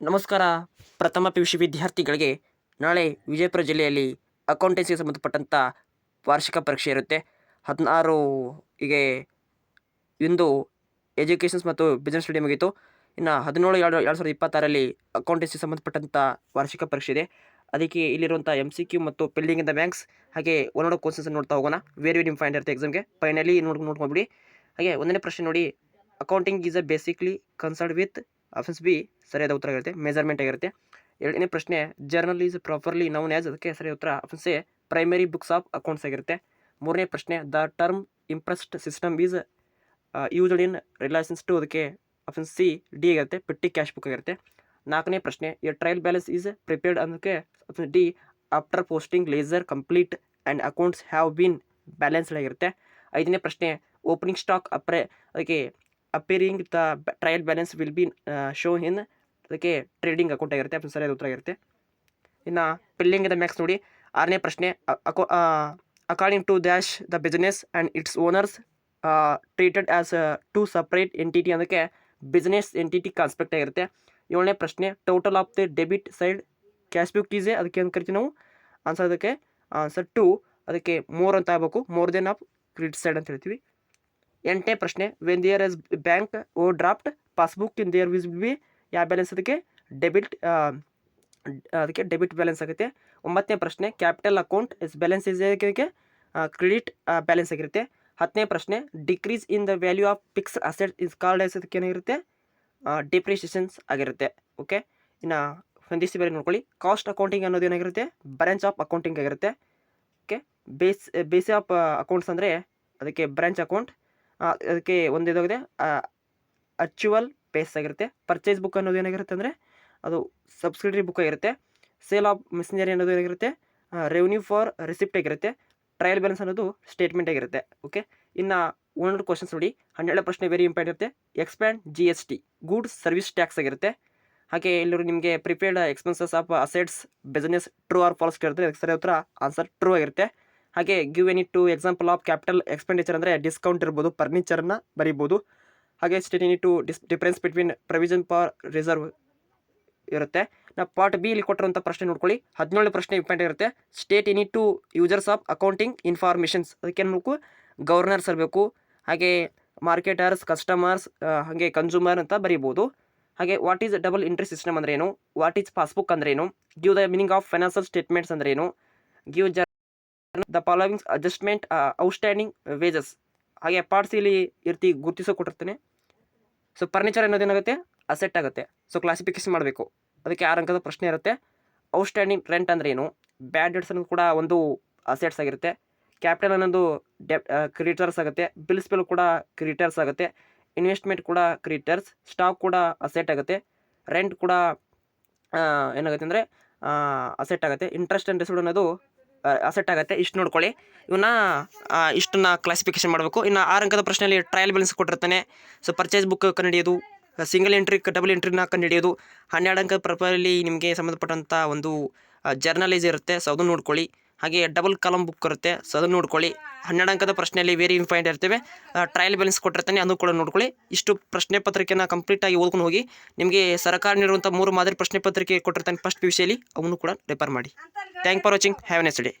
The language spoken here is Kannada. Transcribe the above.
ನಮಸ್ಕಾರ. ಪ್ರಥಮ ಪಿ ಯು ಸಿ ವಿದ್ಯಾರ್ಥಿಗಳಿಗೆ ನಾಳೆ ವಿಜಯಪುರ ಜಿಲ್ಲೆಯಲ್ಲಿ ಅಕೌಂಟೆನ್ಸಿಗೆ ಸಂಬಂಧಪಟ್ಟಂಥ ವಾರ್ಷಿಕ ಪರೀಕ್ಷೆ ಇರುತ್ತೆ. ಹದಿನಾರು ಹೀಗೆ ಇಂದು ಎಜುಕೇಷನ್ಸ್ ಮತ್ತು ಬಿಸ್ನೆಸ್ ಸ್ಟಡಿ ಮುಗೀತು ಇನ್ನು ಹದಿನೇಳು ಎರಡು ಎರಡು ಸಾವಿರದ ಇಪ್ಪತ್ತಾರಲ್ಲಿ ಅಕೌಂಟೆನ್ಸಿಗೆ ಸಂಬಂಧಪಟ್ಟಂಥ ವಾರ್ಷಿಕ ಪರೀಕ್ಷೆ ಇದೆ. ಅದಕ್ಕೆ ಇಲ್ಲಿರುವಂಥ ಎಂ ಸಿ ಕ್ಯೂ ಮತ್ತು ಪೆಲ್ಲಿಂಗ್ ಇನ್ ಬ್ಯಾಂಕ್ಸ್ ಹಾಗೆ ಒಂದೊಂದು ಕೋರ್ಸಸ್ ನೋಡ್ತಾ ಹೋಗೋಣ. ವೇರ್ ವೇರ್ ಫೈನ್ ಇರುತ್ತೆ ಎಕ್ಸಾಮ್ಗೆ ಫೈನಲಿ ನೋಡ್ಕೊಂಡು ನೋಡ್ಕೊಂಬಿಡಿ ಹಾಗೆ ಒಂದನೇ ಪ್ರಶ್ನೆ ನೋಡಿ. Accounting is a basically concerned with options B ಸರಿಯಾದ ಉತ್ತರ ಆಗಿರುತ್ತೆ ಮೆಜರ್ಮೆಂಟ್ ಆಗಿರುತ್ತೆ. ಎರಡನೇ ಪ್ರಶ್ನೆ journal is properly known as ಅದಕ್ಕೆ ಸರಿಯಾದ ಉತ್ತರ options A primary books of accounts ಆಗಿರುತ್ತೆ. ಮೂರನೇ ಪ್ರಶ್ನೆ the term imprest system is used in reliance to ಅದಕ್ಕೆ ಆಪ್ಷನ್ ಸಿ, ಡಿ ಆಗಿರುತ್ತೆ ಪೆಟ್ಟಿ ಕ್ಯಾಶ್ ಬುಕ್ ಆಗಿರುತ್ತೆ. ನಾಲ್ಕನೇ ಪ್ರಶ್ನೆ A trial balance is prepared ಅದಕ್ಕೆ option D after posting ledger complete and accounts have been balanced ಆಗಿರುತ್ತೆ. ಐದನೇ ಪ್ರಶ್ನೆ ಓಪನಿಂಗ್ ಸ್ಟಾಕ್ ಅಪ್ರೆ, ಅದಕ್ಕೆ appearing the trial balance will be show in ಅದಕ್ಕೆ ಟ್ರೇಡಿಂಗ್ ಅಕೌಂಟ್ ಆಗಿರುತ್ತೆ ಆಪ್ಷನ್ ಸರಿಯಾದ ಉತ್ತರ ಆಗಿರುತ್ತೆ. ಇನ್ನು ಪಿಲ್ಲಿಂಗ್ ದ ಮ್ಯಾಕ್ಸ್ ನೋಡಿ, ಆರನೇ ಪ್ರಶ್ನೆ ಅಕೌ according to dash the business and its owners treated as to separate entity ಅದಕ್ಕೆ ಬಿಸ್ನೆಸ್ ಎಂಟಿಟಿ ಕಾನ್ಸ್ಪೆಕ್ಟ್ ಆಗಿರುತ್ತೆ. ಏಳನೇ ಪ್ರಶ್ನೆ total of the debit side cash book is ಅದಕ್ಕೆ ಏನು ಕರಿತೀವಿ ನಾವು? ಆನ್ಸರ್ ಅದಕ್ಕೆ ಆನ್ಸರ್ ಟು ಅದಕ್ಕೆ ಮೋರ್ ಅಂತ ಆಗಬೇಕು. More than of credit side ಅಂತ ಹೇಳ್ತೀವಿ. ಎಂಟನೇ ಪ್ರಶ್ನೆ when there is bank overdraft passbook in there will be ಯಾವ ಬ್ಯಾಲೆನ್ಸ್ ಅದಕ್ಕೆ ಡೆಬಿಟ್ ಅದಕ್ಕೆ ಡೆಬಿಟ್ ಬ್ಯಾಲೆನ್ಸ್ ಆಗುತ್ತೆ. ಒಂಬತ್ತನೇ ಪ್ರಶ್ನೆ capital account is balance is ಅದಕ್ಕೆ? ಕ್ರೆಡಿಟ್ ಬ್ಯಾಲೆನ್ಸ್ ಆಗಿರುತ್ತೆ. ಹತ್ತನೇ ಪ್ರಶ್ನೆ decrease in the value of fixed asset is called ಅದಕ್ಕೆ ಏನಾಗಿರುತ್ತೆ? ಡಿಪ್ರಿಷಿಯೇಷನ್ಸ್ ಆಗಿರುತ್ತೆ. ಓಕೆ ಇನ್ನು ಹೊಂದಿಸಿ ಬೇರೆ ನೋಡ್ಕೊಳ್ಳಿ. ಕಾಸ್ಟ್ ಅಕೌಂಟಿಂಗ್ ಅನ್ನೋದು ಏನಾಗಿರುತ್ತೆ? ಬ್ರಾಂಚ್ ಆಫ್ ಅಕೌಂಟಿಂಗ್ ಆಗಿರುತ್ತೆ. Okay base base of accounts ಅಂದರೆ ಅದಕ್ಕೆ ಬ್ರಾಂಚ್ ಅಕೌಂಟ್ ಅದಕ್ಕೆ ಒಂದು ಇದಾಗಿದೆ. ಅಚುವಲ್ ಪೇಸ್ ಆಗಿರುತ್ತೆ. ಪರ್ಚೇಸ್ ಬುಕ್ ಅನ್ನೋದು ಏನಾಗಿರುತ್ತೆ ಅಂದರೆ, ಅದು ಸಬ್ಸಿಡರಿ ಬುಕ್ ಆಗಿರುತ್ತೆ. ಸೇಲ್ ಆಫ್ ಮೆಸೆಂಜರಿ ಅನ್ನೋದು ಏನಾಗಿರುತ್ತೆ ರೆವೆನ್ಯೂ ಫಾರ್ ರಿಸಿಪ್ಟ್ ಆಗಿರುತ್ತೆ. ಟ್ರಯಲ್ ಬ್ಯಾಲೆನ್ಸ್ ಅನ್ನೋದು ಸ್ಟೇಟ್ಮೆಂಟ್ ಆಗಿರುತ್ತೆ. ಓಕೆ ಇನ್ನು ಒಂದೆರಡು ಕ್ವಶನ್ಸ್ ನೋಡಿ. ಹನ್ನೆರಡು ಪ್ರಶ್ನೆ ವೆರಿ ಇಂಪಾರ್ಟೆಂಟ್ ಇರುತ್ತೆ. Expand G S T goods service tax ಆಗಿರುತ್ತೆ. ಹಾಗೆ ಎಲ್ಲರೂ ನಿಮಗೆ prepaid expenses of assets business true or false ಕೇಳಿದ್ರೆ ಅದಕ್ಕೆ ಸರಿ ಉತ್ತರ ಆನ್ಸರ್ ಟ್ರೂ ಆಗಿರುತ್ತೆ. ಹಾಗೆ give any two example of capital expenditure ಅಂದರೆ ಡಿಸ್ಕೌಂಟ್ ಇರ್ಬೋದು ಫರ್ನಿಚರ್ನ ಬರಿಬೋದು. ಹಾಗೆ state any two dish difference between provision for reserve ಇರುತ್ತೆ. ನಾ ಪಾರ್ಟ್ ಬಿ ಇಲ್ಲಿ ಕೊಟ್ಟಿರುವಂಥ ಪ್ರಶ್ನೆ ನೋಡ್ಕೊಳ್ಳಿ. ಹದಿನೇಳು ಪ್ರಶ್ನೆ ಇಂಪಾರ್ಟೆಂಟ್ ಇರುತ್ತೆ. State any two users of accounting informations ಅದಕ್ಕೆ ಬೇಕು? ಗವರ್ನರ್ಸ್ ಇರಬೇಕು. ಹಾಗೆ ಮಾರ್ಕೆಟರ್ಸ್ ಕಸ್ಟಮರ್ಸ್ ಹಾಗೆ ಕನ್ಸ್ಯೂಮರ್ ಅಂತ ಬರೀಬೋದು. ಹಾಗೆ what is double entry system ಅಂದ್ರೇನು ವಾಟ್ ಈಸ್ ಪಾಸ್ಬುಕ್ ಅಂದ್ರೇನು give the meaning of financial statements ಅಂದ್ರೇನು ಗಿವ್ ಜ the following adjustment outstanding wages ಹಾಗೆ ಪಾರ್ಟ್ಸ್ ಇಲ್ಲಿ ಇರ್ತಿ ಗುರುತಿಸೋ ಕೊಟ್ಟಿರ್ತಾನೆ ಸೊ ಫರ್ನಿಚರ್ ಅನ್ನೋದು ಏನಾಗುತ್ತೆ? ಅಸೆಟ್ ಆಗುತ್ತೆ. ಸೊ ಕ್ಲಾಸಿಫಿಕೇಶನ್ ಮಾಡಬೇಕು. ಅದಕ್ಕೆ ಆರು ಅಂಕದ ಪ್ರಶ್ನೆ ಇರುತ್ತೆ. ಔಟ್ಸ್ಟ್ಯಾಂಡಿಂಗ್ ರೆಂಟ್ ಅಂದರೆ ಏನು? ಬ್ಯಾಡ್ ಡೆಟ್ಸ್ ಅನ್ನೋದು ಕೂಡ ಒಂದು ಅಸೆಟ್ಸ್ ಆಗಿರುತ್ತೆ. ಕ್ಯಾಪಿಟಲ್ ಅನ್ನೋದು ಡೆ ಕ್ರಿಯೇಟರ್ಸ್ ಆಗುತ್ತೆ. ಬಿಲ್ಸ್ ಬಿಲ್ ಕೂಡ ಕ್ರಿಯೇಟರ್ಸ್ ಆಗುತ್ತೆ. ಇನ್ವೆಸ್ಟ್ಮೆಂಟ್ ಕೂಡ ಕ್ರಿಯೇಟರ್ಸ್ ಸ್ಟಾಕ್ ಕೂಡ ಅಸೆಟ್ ಆಗುತ್ತೆ. ರೆಂಟ್ ಕೂಡ ಏನಾಗುತ್ತೆ ಅಂದರೆ ಅಸೆಟ್ ಆಗುತ್ತೆ. ಇಂಟ್ರೆಸ್ಟ್ ಅಂಡ್ ರೆಸಿಡ್ ಅನ್ನೋದು ಅಸೆಟ್ ಆಗುತ್ತೆ. ಇಷ್ಟು ನೋಡ್ಕೊಳ್ಳಿ. ಇವನ್ನ ಇಷ್ಟನ್ನ ಕ್ಲಾಸಿಫಿಕೇಶನ್ ಮಾಡಬೇಕು. ಇನ್ನು ಆರು ಅಂಕದ ಪ್ರಶ್ನೆಯಲ್ಲಿ ಟ್ರಯಲ್ ಬ್ಯಾಲೆನ್ಸ್ ಕೊಟ್ಟಿರ್ತಾನೆ. ಸೊ ಪರ್ಚೇಸ್ ಬುಕ್ ಕಂಡುಹಿಡಿಯೋದು ಸಿಂಗಲ್ ಎಂಟ್ರಿ ಡಬಲ್ ಎಂಟ್ರಿನ ಕಂಡುಹಿಡಿಯೋದು, ಹನ್ನೆರಡು ಅಂಕದ ಪ್ರಪರಲ್ಲಿ ನಿಮಗೆ ಸಂಬಂಧಪಟ್ಟಂಥ ಒಂದು ಜರ್ನಲೈಸ್ ಇರುತ್ತೆ. ಸೊ ಅದನ್ನು ನೋಡ್ಕೊಳ್ಳಿ. ಹಾಗೆ ಡಬಲ್ ಕಾಲಮ್ ಬುಕ್ ಇರುತ್ತೆ ಸೊ ಅದನ್ನು ನೋಡ್ಕೊಳ್ಳಿ. ಹನ್ನೆರಡು ಅಂಕದ ಪ್ರಶ್ನೆಯಲ್ಲಿ ವೆರಿ ಇಂಪಾರ್ಟೆಂಟ್ ಇರ್ತೇವೆ. ಟ್ರಯಲ್ ಬ್ಯಾಲೆನ್ಸ್ ಕೊಟ್ಟಿರ್ತಾನೆ ಅದು ಕೂಡ ನೋಡ್ಕೊಳ್ಳಿ. ಇಷ್ಟು ಪ್ರಶ್ನೆ ಪತ್ರಿಕೆನ ಕಂಪ್ಲೀಟಾಗಿ ಓದ್ಕೊಂಡು ಹೋಗಿ, ನಿಮಗೆ ಸರ್ಕಾರ ನೀಡುವಂಥ ಮೂರು ಮಾದರಿ ಪ್ರಶ್ನೆ ಪತ್ರಿಕೆ ಕೊಟ್ಟಿರ್ತಾನೆ ಫಸ್ಟ್ ಪಿ ಸಿಯಲ್ಲಿ ಅವನು ಕೂಡ ರೆಫರ್ ಮಾಡಿ. Thank for watching have nice day